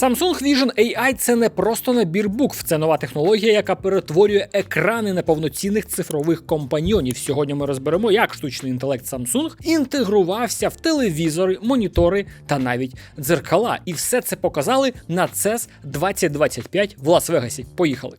Samsung Vision AI це не просто набір букв, це нова технологія, яка перетворює екрани на повноцінних цифрових компаньйонів. Сьогодні ми розберемо, як штучний інтелект Samsung інтегрувався в телевізори, монітори та навіть дзеркала. І все це показали на CES 2025 в Лас-Вегасі. Поїхали.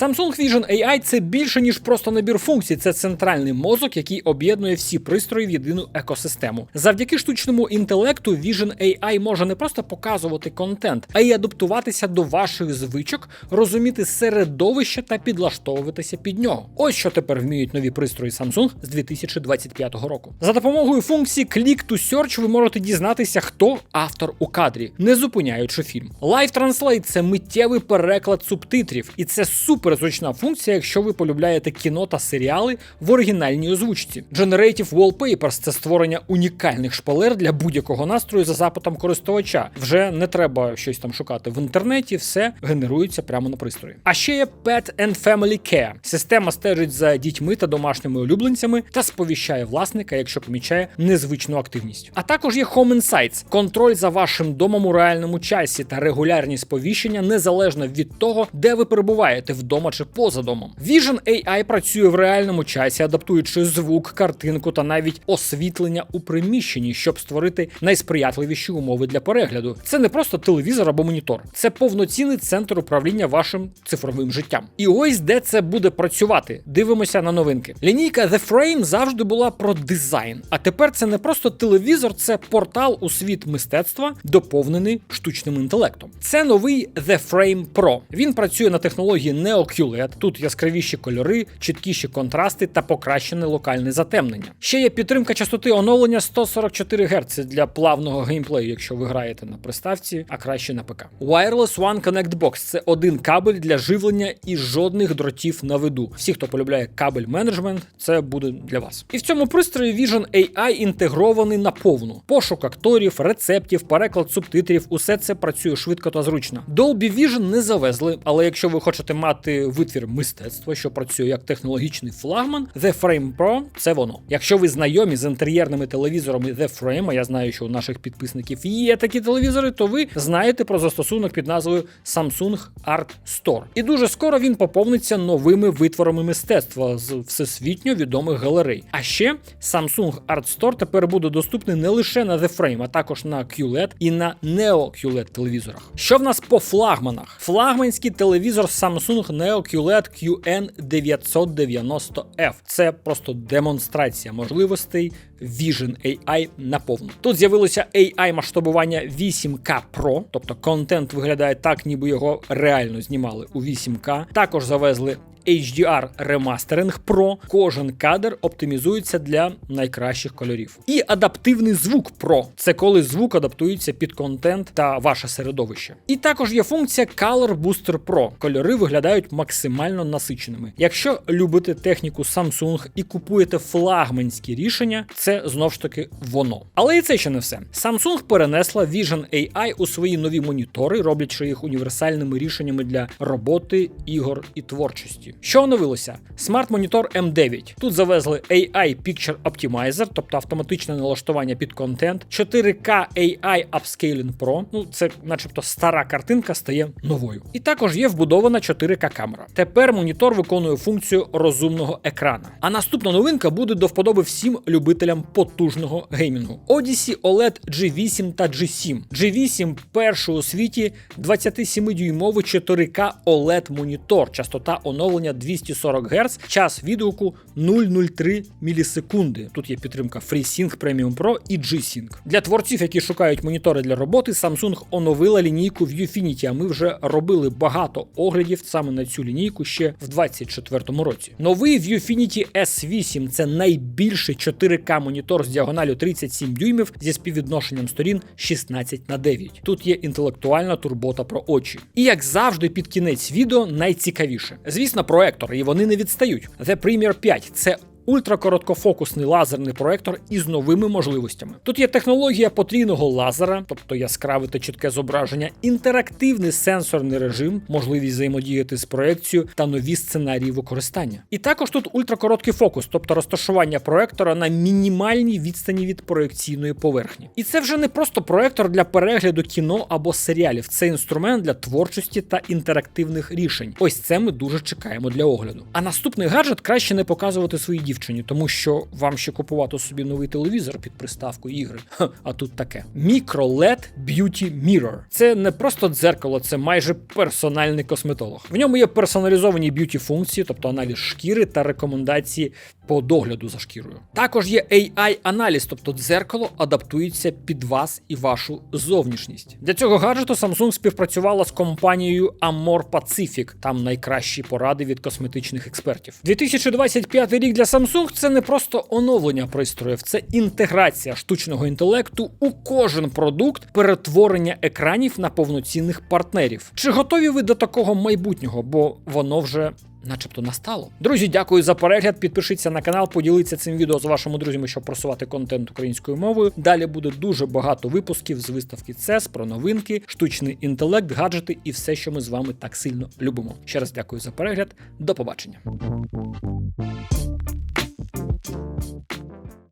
Samsung Vision AI це більше ніж просто набір функцій. Це центральний мозок, який об'єднує всі пристрої в єдину екосистему. Завдяки штучному інтелекту Vision AI може не просто показувати контент, а й адаптуватися до ваших звичок, розуміти середовище та підлаштовуватися під нього. Ось що тепер вміють нові пристрої Samsung з 2025 року. За допомогою функції Click to Search ви можете дізнатися, хто автор у кадрі, не зупиняючи фільм. Live Translate – це миттєвий переклад субтитрів, і це суперзручна функція, якщо ви полюбляєте кіно та серіали в оригінальній озвучці. Generative Wallpapers – це створення унікальних шпалер для будь-якого настрою за запитом користувача. Вже не треба щось там шукати в інтернеті, все генерується прямо на пристрої. А ще є Pet and Family Care. Система стежить за дітьми та домашніми улюбленцями та сповіщає власника, якщо помічає незвичну активність. А також є Home Insights – контроль за вашим домом у реальному часі та регулярні сповіщення незалежно від того, де ви перебуваєте вдома чи поза домом. Vision AI працює в реальному часі, адаптуючи звук, картинку та навіть освітлення у приміщенні, щоб створити найсприятливіші умови для перегляду. Це не просто телевізор або монітор, це повноцінний центр управління вашим цифровим життям. І ось де це буде працювати. Дивимося на новинки. Лінійка The Frame завжди була про дизайн, а тепер це не просто телевізор, це портал у світ мистецтва, доповнений штучним інтелектом. Це новий The Frame Pro. Він працює на технології Neo QLED. Тут яскравіші кольори, чіткіші контрасти та покращене локальне затемнення. Ще є підтримка частоти оновлення 144 Гц для плавного геймплею, якщо ви граєте на приставці, а краще на ПК. Wireless One Connect Box це один кабель для живлення і жодних дротів на виду. Всі, хто полюбляє кабель менеджмент, це буде для вас. І в цьому пристрої Vision AI інтегрований на повну. Пошук акторів, рецептів, переклад субтитрів усе це працює швидко та зручно. Dolby Vision не завезли, але якщо ви хочете мати витвір мистецтва, що працює як технологічний флагман, The Frame Pro це воно. Якщо ви знайомі з інтер'єрними телевізорами The Frame, а я знаю, що у наших підписників є такі телевізори, то ви знаєте про застосунок під назвою Samsung Art Store. І дуже скоро він поповниться новими витворами мистецтва з всесвітньо відомих галерей. А ще Samsung Art Store тепер буде доступний не лише на The Frame, а також на QLED і на Neo QLED телевізорах. Що в нас по флагманах? Флагманський телевізор Samsung Neo QLED QN990F. Це просто демонстрація можливостей Vision AI наповну. Тут з'явилося AI масштабування 8K Pro, тобто контент виглядає так, ніби його реально знімали у 8K. Також завезли HDR Remastering Pro. Кожен кадр оптимізується для найкращих кольорів. І адаптивний звук Pro. Це коли звук адаптується під контент та ваше середовище. І також є функція Color Booster Pro. Кольори виглядають максимально насиченими. Якщо любите техніку Samsung і купуєте флагманські рішення, це знов ж таки воно. Але і це ще не все. Samsung перенесла Vision AI у свої нові монітори, роблячи їх універсальними рішеннями для роботи, ігор і творчості. Що оновилося? Смарт-монітор M9. Тут завезли AI Picture Optimizer, тобто автоматичне налаштування під контент, 4K AI Upscaling Pro. Ну, це, начебто, стара картинка стає новою. І також є вбудована 4К камера. Тепер монітор виконує функцію розумного екрана. А наступна новинка буде до вподоби всім любителям потужного геймінгу. Odyssey OLED G8 та G7. G8 перший у світі 27-дюймовий 4К OLED монітор, частота оновлення 240 Гц, час відгуку 0,03 мілісекунди. Тут є підтримка FreeSync Premium Pro і G-Sync. Для творців, які шукають монітори для роботи, Samsung оновила лінійку Viewfinity, а ми вже робили багато оглядів саме на цю лінійку ще в 2024 році. Новий Viewfinity S8 це найбільший 4К монітор з діагоналю 37 дюймів зі співвідношенням сторін 16 на 9. Тут є інтелектуальна турбота про очі. І як завжди, під кінець відео найцікавіше. Звісно, проектор, і вони не відстають. The Premier 5 це ультракороткофокусний лазерний проектор із новими можливостями. Тут є технологія потрійного лазера, тобто яскраве та чітке зображення, інтерактивний сенсорний режим, можливість взаємодіяти з проекцією та нові сценарії використання. І також тут ультракороткий фокус, тобто розташування проектора на мінімальній відстані від проекційної поверхні. І це вже не просто проектор для перегляду кіно або серіалів. Це інструмент для творчості та інтерактивних рішень. Ось це ми дуже чекаємо для огляду. А наступний гаджет краще не показувати свої своїй дівчині, тому що вам ще купувати собі новий телевізор під приставку ігри. Ха, а тут таке: Micro LED Beauty Mirror. Це не просто дзеркало, це майже персональний косметолог. В ньому є персоналізовані б'юті функції, тобто аналіз шкіри та рекомендації по догляду за шкірою. Також є AI-аналіз, тобто дзеркало адаптується під вас і вашу зовнішність. Для цього гаджету Samsung співпрацювала з компанією Amor Pacific. Там найкращі поради від косметичних експертів. 2025 рік для Samsung це не просто оновлення пристроїв, це інтеграція штучного інтелекту у кожен продукт, перетворення екранів на повноцінних партнерів. Чи готові ви до такого майбутнього? Бо воно вже начебто настало. Друзі, дякую за перегляд. Підпишіться на канал, поділіться цим відео з вашими друзями, щоб просувати контент українською мовою. Далі буде дуже багато випусків з виставки CES про новинки, штучний інтелект, гаджети і все, що ми з вами так сильно любимо. Ще раз дякую за перегляд. До побачення.